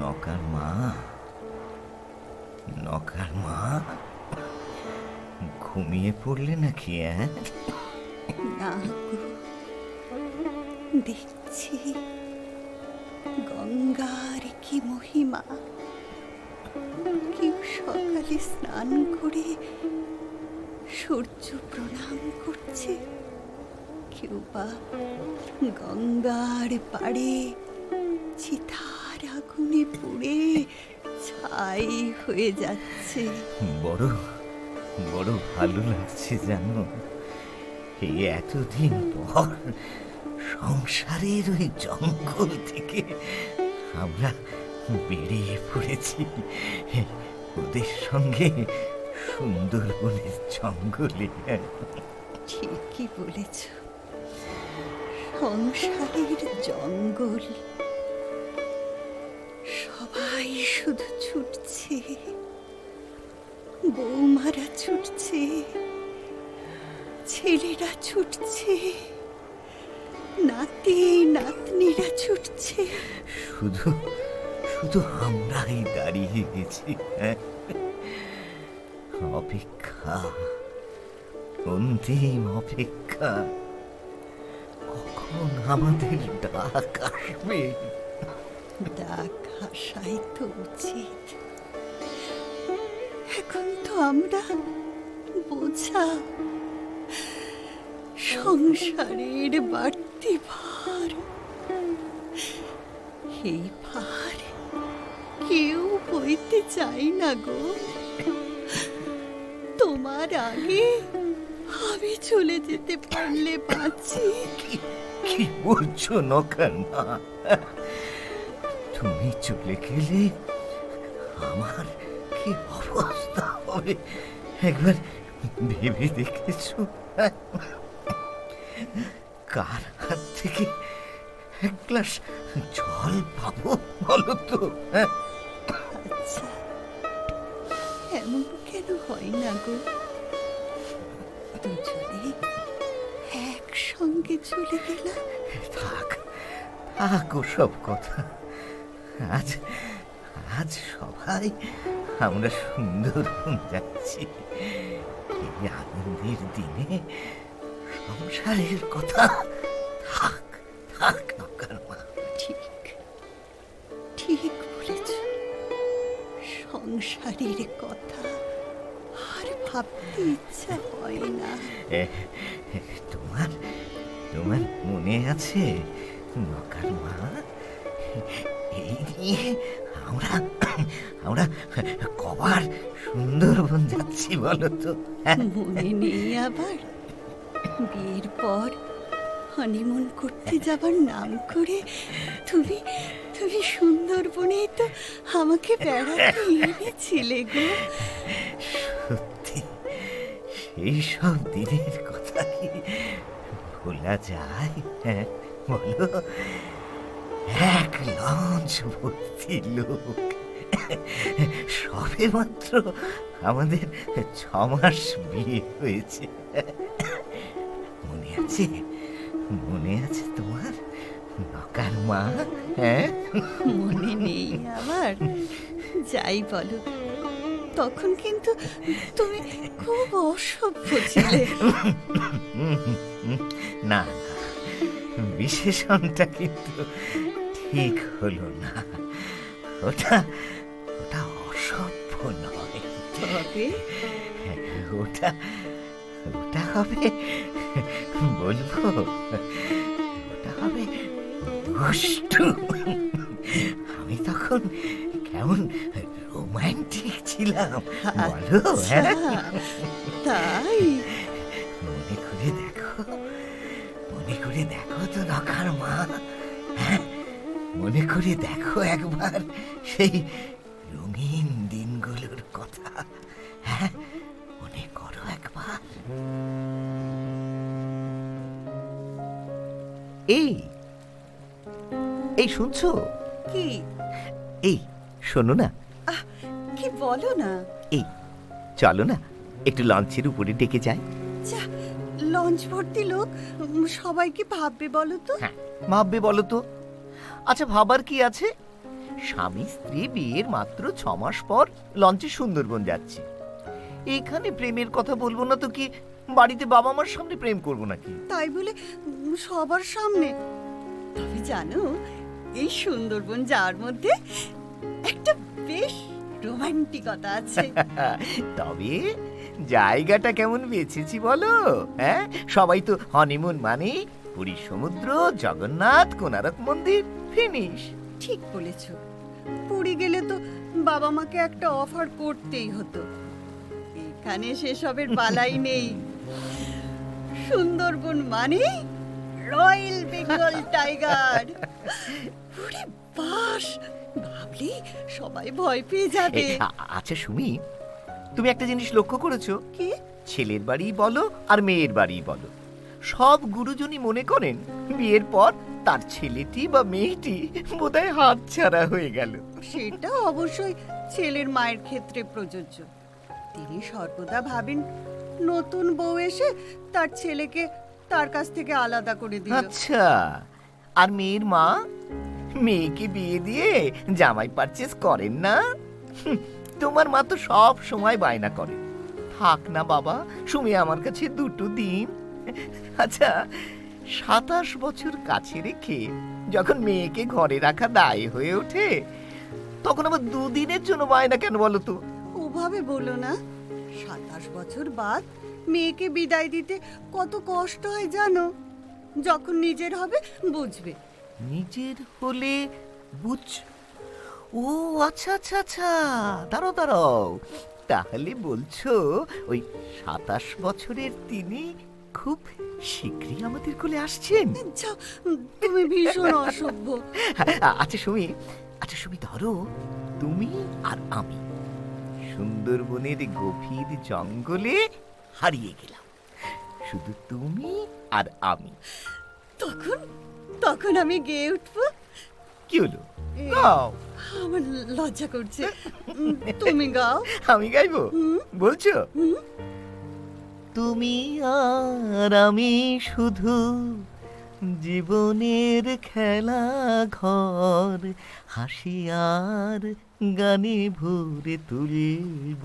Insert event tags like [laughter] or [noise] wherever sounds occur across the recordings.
Knocker মা knocker মা, ঘুমিয়ে পড়লে নাকি না দেখছি গঙ্গার কি মহিমা, কেউ সকালে স্নান করে সূর্য প্রণাম করছে। কেউ বা গঙ্গার পাড়ে চিতার আগুনে পুড়ে ছাই হয়ে যাচ্ছে। বড় বড় ভালো লাগছে জানো। এই এতদিন পর সংসারের ওই জঙ্গল থেকে আমরা বেরিয়ে পড়েছি। ওদের সঙ্গে সুন্দরবনের জঙ্গলে। ঠিকই বলেছ। সংসারের জঙ্গল। সবাই শুধু ছুটছে। বৌমারা ছুটছে। ছেলেরা ছুটছে। নাতি নাতনিরা ছুটছে। শুধু শুধু আমরাই দাঁড়িয়ে গেছি হ্যাঁ? অপেক্ষা। অন্তিম অপেক্ষা। কখন আমাদের ডাক আসবে? ডাক আসাই তো উচিত। এখন তো আমরা বোঝা সংসারের বাড়তি ভার। এই ভার কেউ বইতে চাই না গো। তোমার আগে। আমি চলে যেতে পারলে বাঁচি। কি বলছো নকার মা? তুমি চলে গেলে আমার কি অবস্থা হবে? একবার ভেবে দেখেছ? কার হাত থেকে এক গ্লাস জল পাবো বলো তো? হ্যাঁ? আচ্ছা এমন কেন হয় না গো? দুজনে একসঙ্গে চলে গেলাম থাক থাক সব কথা। আজ আজ সবাই আমরা সুন্দরবন যাচ্ছি। এই আনন্দের দিনে সংসারের কথা থাক থাক নকার মা। ঠিক ঠিক বলেছ। সংসারের কথা আর ভাবতে ইচ্ছা হয় না। তোমার তোমার মনে আছে নকার মা? এই নিয়ে আমরা আমরা কবার সুন্দরবন যাচ্ছি বলো তো। মনে নেই আবার। বিয়ের পর হানিমুন করতে যাবার নাম করে তুমি তুমি সুন্দরবনে তো আমাকে বেড়াতে এনেছিলে গো। [laughs] সেই সব দিনের কথা কি ভোলা যায়? হ্যাঁ বলো। এক লঞ্চ ভর্তি লোক। সবে মাত্র আমাদের ছ মাস বিয়ে হয়েছে। মনে আছে? মনে আছে তোমার? নকার মা? হ্যাঁ? মনে নেই আমার। যাই বলো। তখন কিন্তু তুমি খুব অসভ্য ছিলে। না বিশেষণটা কিন্তু ঠিক হলো না। ওটা ওটা অসভ্য নয়। তবে? ওটা ওটা হবে বলব ওটা হবে দুষ্টু আমি তখন কেমন রোমান্টিক ছিলাম। বলো হ্যাঁ আচ্ছা, তাই? মনে করে দেখো মনে করে দেখো তো নখার মা। হ্যাঁ মনে করে দেখো একবার সেই রঙিন দিনগুলোর কথা। হ্যাঁ মনে করো একবার। এই এই শুনছো? কি? এই শোনো না বলো না। এই চলো না একটু লঞ্চের উপরে ডেকে যাই। আচ্ছা লঞ্চ ভর্তি লোক সবাই কি ভাববে বলো তো? হ্যাঁ ভাববে বলো তো। আচ্ছা ভাবার কি আছে? স্বামী স্ত্রী বিয়ের মাত্র ছ মাস পর লঞ্চে সুন্দরবন যাচ্ছে। এখানে প্রেমের কথা বলব না তো কি? বাড়িতে বাবা মার সামনে প্রেম করব নাকি? তাই বলে সবার সামনে। তবে জানো এই সুন্দরবন যাওয়ার মধ্যে একটা বেশ রোমান্টিকতা আছে। [laughs] তবে জায়গাটা কেমন বেছেছি বলো হ্যাঁ? সবাই তো হনিমুন মানে পুরীর সমুদ্র জগন্নাথ কোনারক মন্দির ফিনিশ ঠিক বলেছ। পুরী গেলে তো বাবা মাকে একটা অফার করতেই হতো। এখানে সেসবের বালাই নেই। সুন্দরবন মানে রয়্যাল বেঙ্গল টাইগার। [laughs] ওরে বাস ভাবলি সবাই ভয় পেয়ে যাবে। আচ্ছা সুমি তুমি একটা জিনিস লক্ষ্য করেছ? কি? ছেলের বাড়ি বলো আর মেয়ের বাড়ি বলো। সব গুরুজনই মনে করেন বিয়ের পর তার ছেলেটি বা মেয়েটি বোধহয় হাত ছাড়া হয়ে গেল। সেটা অবশ্যই ছেলের মায়ের ক্ষেত্রে প্রযোজ্য। তিনি সর্বদা ভাবেন নতুন বউ এসে তার ছেলেকে তার কাছ থেকে আলাদা করে দিল। আচ্ছা আর মেয়ের মা? মেয়েকে বিয়ে দিয়ে জামাই পারচেস করেন না? তোমার মা তো সব সময় বায়না করে। থাক না বাবা, সুমি আমার কাছে দুটো দিন। আচ্ছা সাতাশ বছর কাছে রেখে যখন মেয়েকে ঘরে রাখা দায় হয়ে ওঠে, তখন আবার দুদিনের জন্য বায়না কেন বলো তো? ওভাবে বলো না। সাতাশ বছর বাদ মেয়েকে বিদায় দিতে কত কষ্ট হয় জানো? যখন নিজের হবে বুঝবে। নিজের হলে বুঝ। ও আচ্ছা আচ্ছা আচ্ছা দাঁড়াও দাঁড়াও। তাহলে বলছো ওই সাতাশ বছরের তিনি খুব শীঘ্রই আমাদের কোলে আসছেন? তুমি ভীষণ অসভ্য। আচ্ছা সুমি আচ্ছা সুমি ধরো তুমি আর আমি সুন্দরবনের গভীর জঙ্গলে হারিয়ে গেলাম। শুধু তুমি আর আমি। তখন তখন আমি গেয়ে উঠব। কি হলো? গাও। আমার লজ্জা করছে। তুমি গাও। আমি গাইবো? বলছো? তুমি আর আমি শুধু জীবনের খেলা ঘর হাসি আর গানে ভরে তুলব।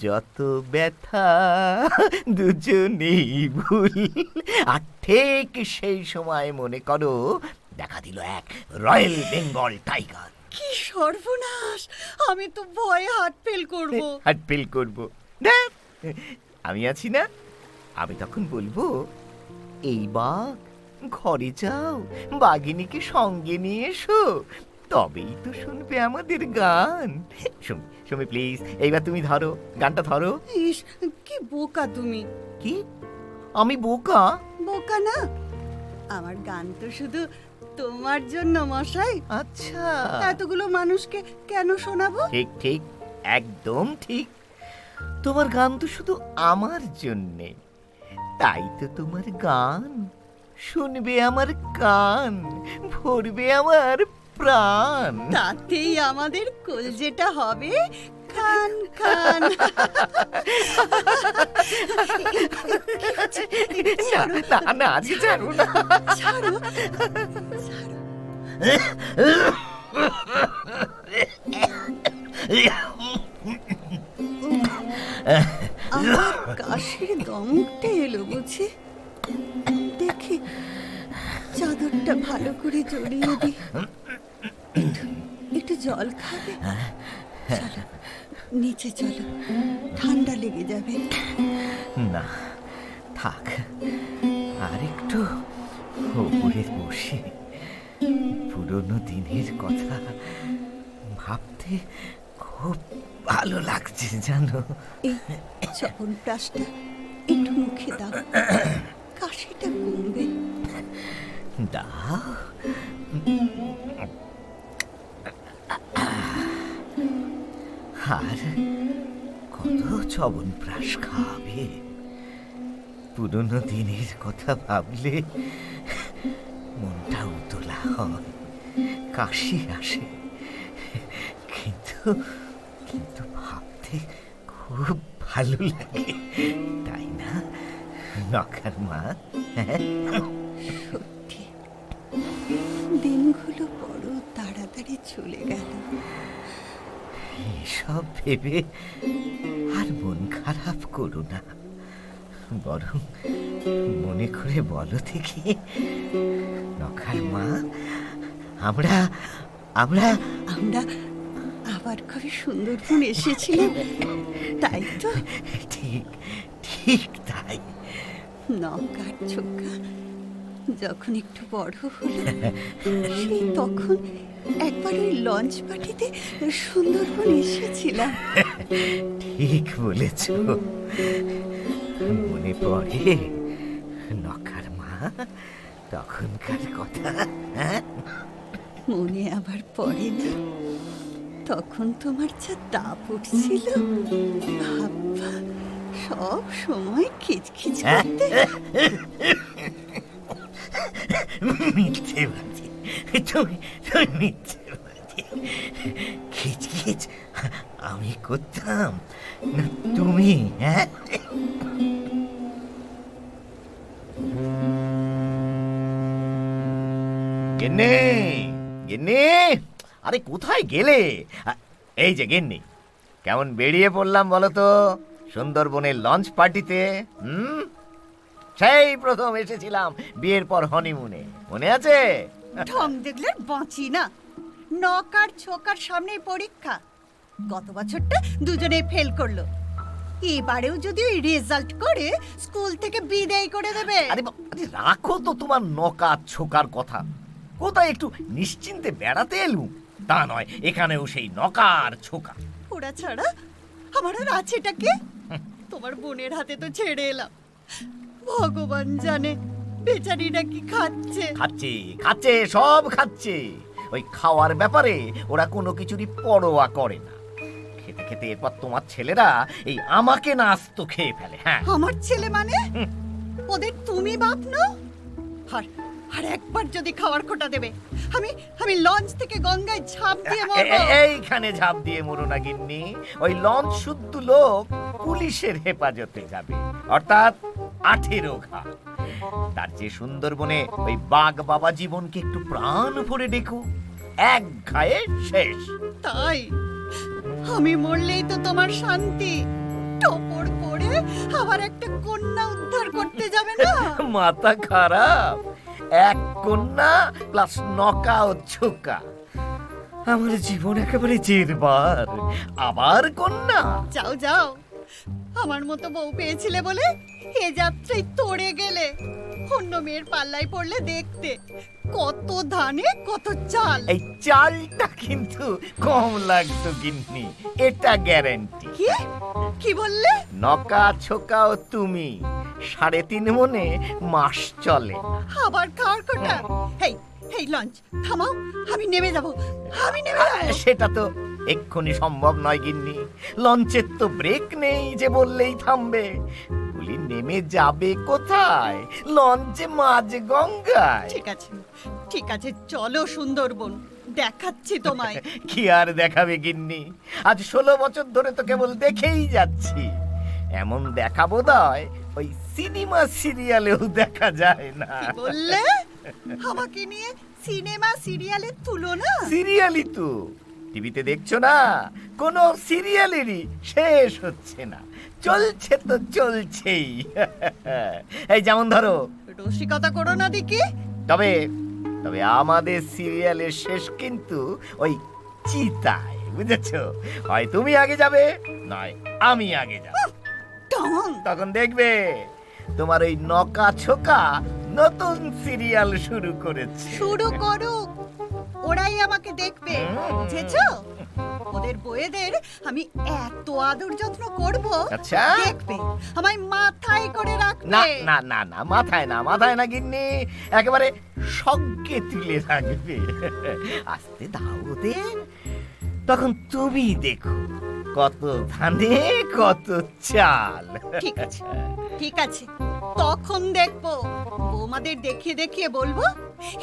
যত ব্যথা দুজনেই ভুল। আর ঠিক সেই সময় মনে করো দেখা দিল এক রয়্যাল বেঙ্গল টাইগার। কি সর্বনাশ! আমি তো ভয়ে হাত ফেল করব। হাট ফেল করব। না আমি আছি না? আমি তখন বলব এই বাঘ ঘরে যাও বাঘিনীকে সঙ্গে নিয়ে এসো। তবেই তো শুনবে আমাদের গান। শুমি শুমি প্লিজ এইবার তুমি ধরো গানটা ধরো। ইস কি বোকা তুমি। কি? আমি বোকা? বোকা না? আমার গান তো শুধু তোমার জন্য মশাই। আচ্ছা। এতগুলো মানুষকে কেন শোনাবো? ঠিক ঠিক একদম ঠিক। তোমার গান তো শুধু আমার জন্যে। তাই তো তোমার গান। শুনবে আমার কান ভরবে আমার প্রাণ। তাতেই আমাদের কলজেটা হবে খান খান। না না না আজকে ছাড়বো না। ছাড়ো। ছাড়ো আমার কাশির দমকটা এলো বুঝি। দেখি চাদরটা ভালো করে জড়িয়ে দি একটু জল খাবে? চলো নিচে চলো। ঠান্ডা লেগে যাবে। না থাক। আর একটু উপরে বসে। পুরনো দিনের কথা ভাবতে খুব ভালো লাগছে জানো। এই চবনপ্রাসটা একটু মুখে দাও। কাশিটা কমবে। দাও। আর কত চবন প্রাস খাবে পুরনো দিনের কথা ভাবলে মনটা উতলা হয়, কাশি আসে। কিন্তু কিন্তু ভাবতে খুব ভালো লাগে, তাই না? নখার মা হ্যাঁ? সত্যি। দিনগুলো বড় তাড়াতাড়ি চলে গেল। এসব ভেবে আর মন খারাপ করো না। বরং মনে করে বলো থেকে নখার মা আমরা আমরা আমরা আবার কবে সুন্দরবন এসেছিলাম তাই তো? ঠিক ঠিক তাই। নৌকার চোখা যখন একটু বড় হলো সেই তখন একবার ওই লঞ্চ পার্টিতে সুন্দরবন এসেছিলাম। ঠিক বলেছ। মনে পড়ে নখার মা তখনকার কথা হ্যাঁ? মনে আবার পড়ে না? তখন তোমার যা তাপ উঠছিল সব সময় খিচখিচ করতে। [laughs] [laughs] মিথ্যে বাজি তুমি তুমি মিথ্যে বাজি খিচখিচ আমি করতাম। না, তুমি হ্যাঁ? গেন্নে গেন্নে, আরে কোথায় গেলে? এই যে গেন্নি, কেমন বেরিয়ে পড়লাম বলো তো? সুন্দরবনের লঞ্চ পার্টিতে, হুম? সেই প্রথম এসেছিলাম বিয়ের পর হনিমুনে মনে আছে? ঢং দেখলে বাঁচি না। নকার ছোকার সামনে পরীক্ষা। গত বছরটা দুজনে ফেল করল। এবারেও যদি ওই রেজাল্ট করে স্কুল থেকে বিদায় করে দেবে। আরে রাখো তো তোমার নকা ছোকার কথা। কোথায় একটু নিশ্চিন্তে বেড়াতে এলুম? তা নয় এখানেও সেই নকার ছোকা। ওরা ছাড়া আমার আর আছেটা কে? তোমার বোনের হাতে তো ছেড়ে এলাম। ভগবান জানে বেচারিরা কি খাচ্ছে। খাচ্ছে খাচ্ছে সব খাচ্ছে। ওই খাওয়ার ব্যাপারে ওরা কোনো কিছুরই পরোয়া করে না। খেতে খেতে এরপর তোমার ছেলেরা এই আমাকে না আস্ত খেয়ে ফেলে হ্যাঁ। আমার ছেলে মানে? ওদের তুমি বাপ না? আর আর একবার যদি খাওয়ার খোটা দেবে আমি আমি লঞ্চ থেকে গঙ্গায় ঝাঁপ দিয়ে মরবো। এইখানে ঝাঁপ দিয়ে মরো না গিন্নি। ওই লঞ্চ শুদ্ধ লোক পুলিশের হেফাজতে যাবে। অর্থাৎ আঠেরো ঘা। তার যে সুন্দরবনে ওই বাঘ বাবা জীবনকে একটু প্রাণ ভরে দেখো এক ঘায়ে শেষ। তাই? আমি মরলেই তো তোমার শান্তি। টপর পড়ে আবার একটা কন্যা উদ্ধার করতে যাবে না? [laughs] মাথা খারাপ। এক কন্যা প্লাস নকা ও ছোকা আমার জীবন একেবারে জেরবার। আবার কন্যা? যাও যাও। আমার মতো বউ পেয়েছিলে বলে এ যাত্রায় তোড়ে গেলে। অন্য মেয়ের পাল্লায় পড়লে দেখতে কত ধানে কত চাল। এই চালটা কিন্তু কম লাগতো গিন্নি। এটা গ্যারান্টি। কি? কি বললে? নকা ছোকা ও তুমি। সাড়ে তিন মনে মাস চলে। আবার খাওয়ার কোটা? হেই হেই লঞ্চ থামাও। আমি নেমে যাব। আমি নেমে যাব। সেটা তো এক্ষুনি সম্ভব নয় গিন্নি। লঞ্চের তো ব্রেক নেই যে বললেই থামবে। বলি নেমে যাবে কোথায়? লঞ্চে মাঝ গঙ্গায়। ঠিক আছে ঠিক আছে চলো সুন্দরবন দেখাচ্ছি তোমায়। [laughs] কি আর দেখাবে গিন্নি? আজ ষোলো বছর ধরে তো কেবল দেখেই যাচ্ছি। এমন দেখা বোধহয় ওই সিনেমা সিরিয়ালেও দেখা যায় না। বললে? আমাকে নিয়ে সিনেমা সিরিয়ালের তুলনা? সিরিয়ালই তো। টিভিতে দেখছ না? কোনো সিরিয়ালেরই শেষ হচ্ছে না। চলছে তো চলছেই। [laughs] এই যেমন ধরো। রসিকতা করো না দেখি তবে তবে আমাদের সিরিয়ালের শেষ কিন্তু ওই চিতায় বুঝেছ? হয় তুমি আগে যাবে নয় আমি আগে যাব। তখন দেখবে তোমার ওই নকা ছোকা নতুন সিরিয়াল শুরু করেছে। শুরু করুক। ওরাই আমাকে দেখবে। বুঝেছ? ওদের বইয়েদের আমি এত আদর যত্ন করব আচ্ছা। দেখবে। আমায় মাথায় করে না রাখবে। না না না মাথায় না মাথায় না গিন্নি। একেবারে সজ্ঞে তুলে রাখবে। আস্তে দাও ওদের। তখন তুমি দেখো কত ধানে কত চাল। ঠিক আছে। ঠিক আছে। তখন দেখব। বৌমাদের দেখিয়ে দেখিয়ে বলব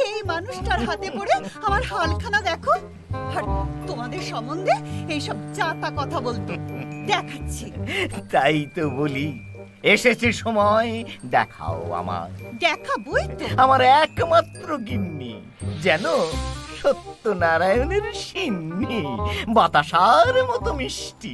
এই মানুষটার হাতে পড়ে আমার হালখানা দেখো। আর তোমাদের সম্বন্ধে এইসব চাতা কথা বলতো দেখাচ্ছি। তাই তো বলি। এসেছে সময় দেখাও আমার দেখাবই তো। আমার একমাত্র গিন্নি যেন সত্যনারায়ণের সিন্নি বাতাসার মতো মিষ্টি।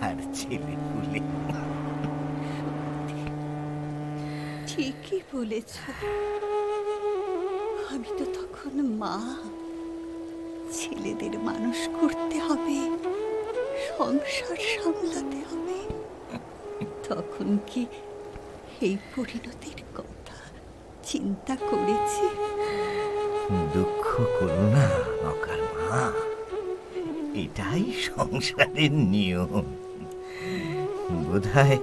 আর ছেলে পুলে ঠিকই বলেছ। আমি তো তখন মা। ছেলেদের মানুষ করতে হবে সংসার সামলাতে হবে। তখন কি এই পরিণতির কথা চিন্তা করেছি? দুঃখ করো না নকার মা। এটাই সংসারের নিয়ম। বোধহয়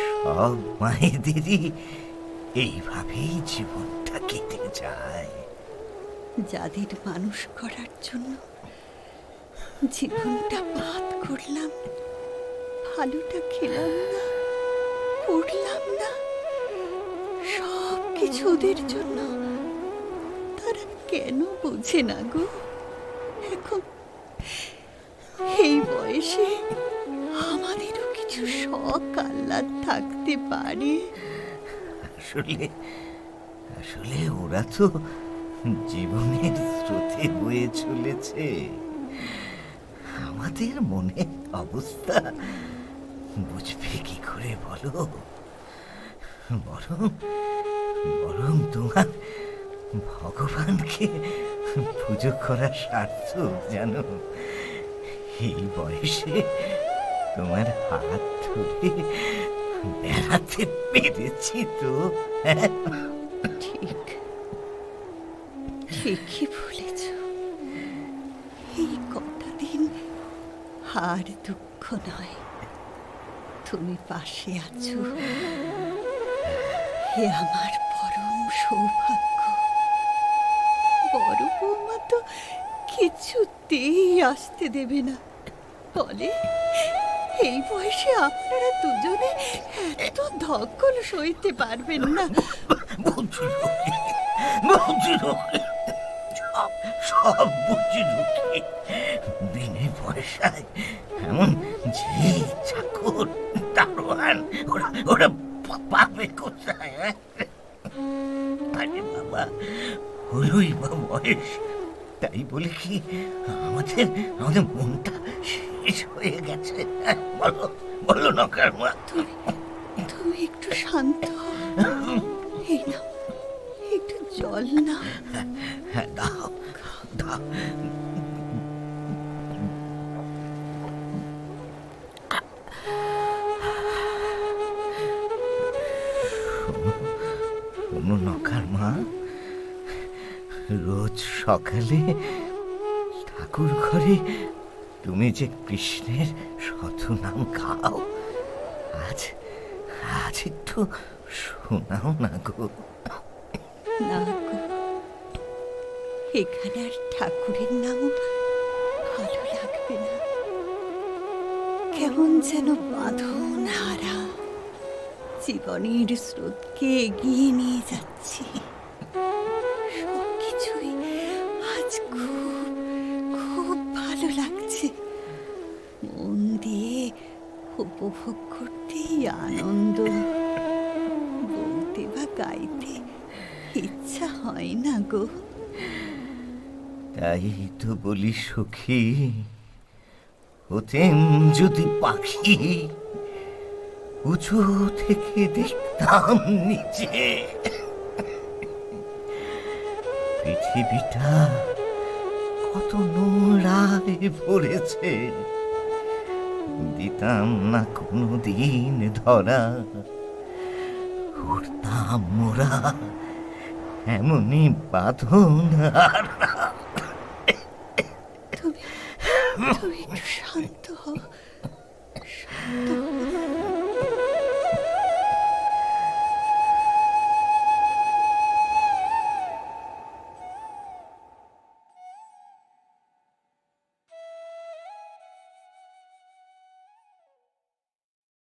সব মায়েদেরই এইভাবেই জীবনটা কেটে যায়। যাদের মানুষ করার জন্য জীবনটা বাদ করলাম, ভালোটা খেলাম না, পড়লাম না সব কিছু ওদের জন্য। তারা কেন বোঝে না গো? এখন এই বয়সে কিছু শখ আহ্লাদ থাকতে পারে। আসলে আসলে ওরা তো জীবনের স্রোতে বয়ে চলেছে। আমাদের মনে অবস্থা বুঝবে কি করে বলো? বরং বরং তোমার ভগবানকে পুজো করা সার্থক জানো। এই বয়সে তোমার হাত ধরে পেরেছি তো। ঠিক। ঠিকই বলেছ। এই কটা দিন আর দুঃখ নয়। তুমি পাশে আছো। হে আমার পরম সৌভাগ্য। বড় বৌমা তো কিছুতেই আসতে দেবে না। বলে এই বয়সে আপনারা দুজনে এত ধকল সইতে পারবেন না। বুঝি রকি বুঝি সব সব বুঝি রকি বিনে পয়সায় এমন যে চাকর, দারোয়ান, ওরা ওরা পাবে কোথায় হ্যাঁ? আরে বাবা, হলোই বা বয়স তাই বলে কি আমাদের আমাদের মনটা শেষ হয়ে গেছে? বলো বলো নকার মা তুমি তুমি একটু শান্ত। এই নাও একটু জল নাও হ্যাঁ দাও দাও শোনো নকার মা রোজ সকালে ঠাকুর ঘরে তুমি যে কৃষ্ণের শতনাম গাও আজ আজ একটু শোনাও না গো। না গো, এখানে আর ঠাকুরের নাম ভালো লাগবে না। কেমন যেন বাঁধন হারা জীবনের স্রোতকে এগিয়ে নিয়ে যাচ্ছি। উপভোগ করতেই আনন্দ। বলতে বা গাইতে ইচ্ছা হয় না গো। তাই তো বলি সখী, হতেন যদি পাখি, উঁচু থেকে দেখতাম নিচে। পৃথিবীটা কত নোংরায় ভরেছে। দিতাম না কোনো দিন ধরা। উঠতাম মোরা এমনই বাঁধন আর